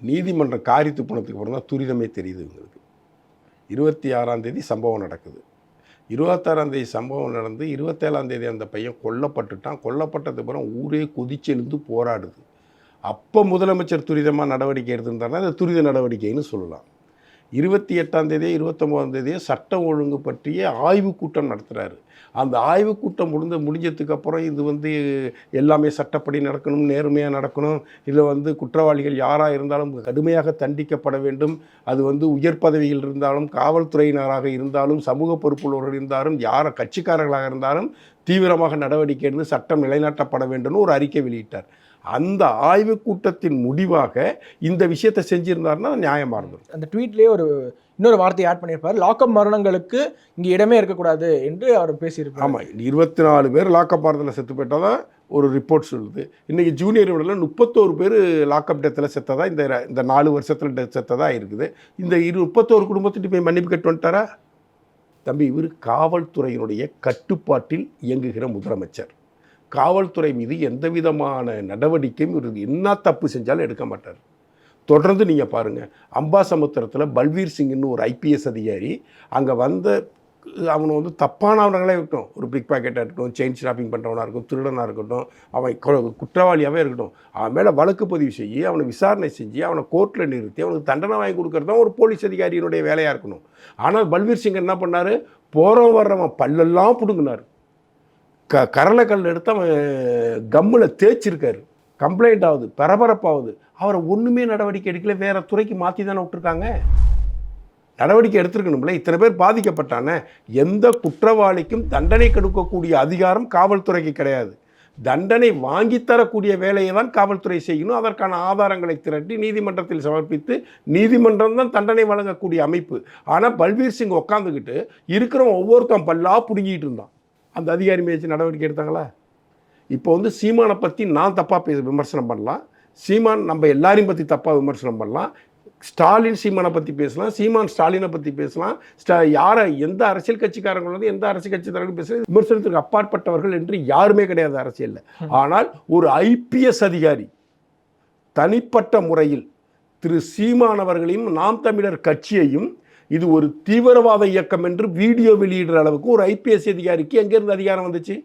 நீதிமன்றம் காரித்து போனதுக்கு அப்புறம் தான் துரிதமே தெரியுது இவங்களுக்கு. இருபத்தி ஆறாம் தேதி சம்பவம் நடக்குது. இருபத்தாறாம் தேதி சம்பவம் நடந்து இருபத்தேழாம் தேதி அந்த பையன் கொல்லப்பட்டுட்டான். கொல்லப்பட்டதுக்கு அப்புறம் ஊரே கொதிச்செழுந்து போராடுது. அப்போ முதலமைச்சர் துரிதமாக நடவடிக்கை எடுத்திருந்தாருன்னா அது துரித நடவடிக்கைன்னு சொல்லலாம். இருபத்தி எட்டாம் தேதியே இருபத்தொம்போதாம் தேதியே சட்டம் ஒழுங்கு பற்றிய ஆய்வுக் கூட்டம் நடத்துகிறாரு அந்த ஆய்வுக் கூட்டம் முடிந்து முடிஞ்சதுக்கப்புறம் இது வந்து எல்லாமே சட்டப்படி நடக்கணும் நேர்மையாக நடக்கணும். இதில் வந்து குற்றவாளிகள் யாராக இருந்தாலும் கடுமையாக தண்டிக்கப்பட வேண்டும். அது வந்து உயர் பதவியில் இருந்தாலும் காவல்துறையினராக இருந்தாலும் சமூக பொறுப்புள்ளவர்கள் இருந்தாலும் யார கட்சிக்காரர்களாக இருந்தாலும் தீவிரமாக நடவடிக்கை எடுத்து சட்டம் நிலைநாட்டப்பட வேண்டும்னு ஒரு அறிக்கை வெளியிட்டார். அந்த ஆய்வுக் கூட்டத்தின் முடிவாக இந்த விஷயத்தை செஞ்சிருந்தாருன்னா நியாயமாக இருந்தது அந்த ட்வீட்லேயே ஒரு இன்னொரு வார்த்தையை ஆட் பண்ணியிருப்பார். லாக்அப் மரணங்களுக்கு இங்கே இடமே இருக்கக்கூடாது என்று அவர் பேசியிருப்பார். ஆமாம் இருபத்தி நாலு பேர் லாக்கப் ஆகிறதுல செத்து போயிட்டால் தான் ஒரு ரிப்போர்ட் சொல்லுது. இன்றைக்கி ஜூனியர் விடல முப்பத்தோரு பேர் லாக்அப் டெத்தில் செத்ததா இந்த இந்த நாலு வருஷத்தில் டெத் செத்ததா இருக்குது. இந்த இரு முப்பத்தோரு குடும்பத்துட்டு போய் மன்னிப்பு கட்டு வந்துட்டாரா? தம்பி இவர் காவல்துறையினுடைய கட்டுப்பாட்டில் இயங்குகிற முதலமைச்சர். காவல்துறை மீது எந்த விதமான நடவடிக்கையும் இவர் என்ன தப்பு செஞ்சாலும் எடுக்க மாட்டார். தொடர்ந்து நீங்கள் பாருங்கள் அம்பாசமுத்திரத்தில் பல்வீர் சிங்னு ஒரு ஐபிஎஸ் அதிகாரி அங்கே வந்த அவனை வந்து தப்பானவர்களே இருக்கட்டும். ஒரு பிக் பாக்கெட்டாக இருக்கட்டும் செயின் ஷாப்பிங் பண்ணுறவனாக இருக்கட்டும் திருடனாக இருக்கட்டும் அவன் குற்றவாளியாகவே இருக்கட்டும். அவன் மேலே வழக்கு பதிவு செய்ய அவனை விசாரணை செஞ்சு அவனை கோர்ட்டில் நிறுத்தி அவனுக்கு தண்டனை வாங்கி கொடுக்குறது தான் ஒரு போலீஸ் அதிகாரியினுடைய வேலையாக இருக்கணும். ஆனால் பல்வீர் சிங் என்ன பண்ணார்? போகிறவன் வர்றவன் பல்லெல்லாம் பிடுங்கினார். க கரலைக்கல் எடுத்து அவன் கம்மில் தேய்ச்சிருக்காரு. கம்ப்ளைண்ட் ஆகுது பரபரப்பாகுது. அவரை ஒன்றுமே நடவடிக்கை எடுக்கல வேறு துறைக்கு மாற்றி தானே விட்டுருக்காங்க. நடவடிக்கை எடுத்துருக்கணும்ல இத்தனை பேர் பாதிக்கப்பட்டானே. எந்த குற்றவாளிக்கும் தண்டனை கொடுக்கக்கூடிய அதிகாரம் காவல்துறைக்கு கிடையாது. தண்டனை வாங்கித் தரக்கூடிய வேலையை தான் காவல்துறை செய்யணும். அதற்கான ஆதாரங்களை திரட்டி நீதிமன்றத்தில் சமர்ப்பித்து நீதிமன்றம் தான் தண்டனை வழங்கக்கூடிய அமைப்பு. ஆனால் பல்வீர் சிங் உட்காந்துக்கிட்டு இருக்கிறவன் ஒவ்வொருத்தன் பல்லா பிடுங்கிட்டு இருந்தான். அந்த அதிகாரி மேய்ச்சி நடவடிக்கை எடுத்தாங்களா? இப்போ வந்து சீமானை பற்றி நான் தப்பாக பேச விமர்சனம் பண்ணலாம். சீமான் நம்ம எல்லாரையும் பற்றி தப்பாக விமர்சனம் பண்ணலாம். ஸ்டாலின் சீமானை பற்றி பேசலாம். சீமான் ஸ்டாலினை பற்றி பேசலாம். ஸ்டா யாரை எந்த அரசியல் கட்சிக்காரங்க வந்து எந்த அரசியல் கட்சிக்காரங்க பேசுகிறது விமர்சனத்துக்கு அப்பாற்பட்டவர்கள் என்று யாருமே கிடையாது அரசியலில். ஆனால் ஒரு ஐபிஎஸ் அதிகாரி தனிப்பட்ட முறையில் திரு சீமானவர்களையும் நாம் தமிழர் கட்சியையும் இது ஒரு தீவிரவாத இயக்கம் என்று வீடியோ வெளியிடுற அளவுக்கு ஒரு ஐபிஎஸ் அதிகாரிக்கு எங்கேருந்து அதிகாரம் வந்துச்சு?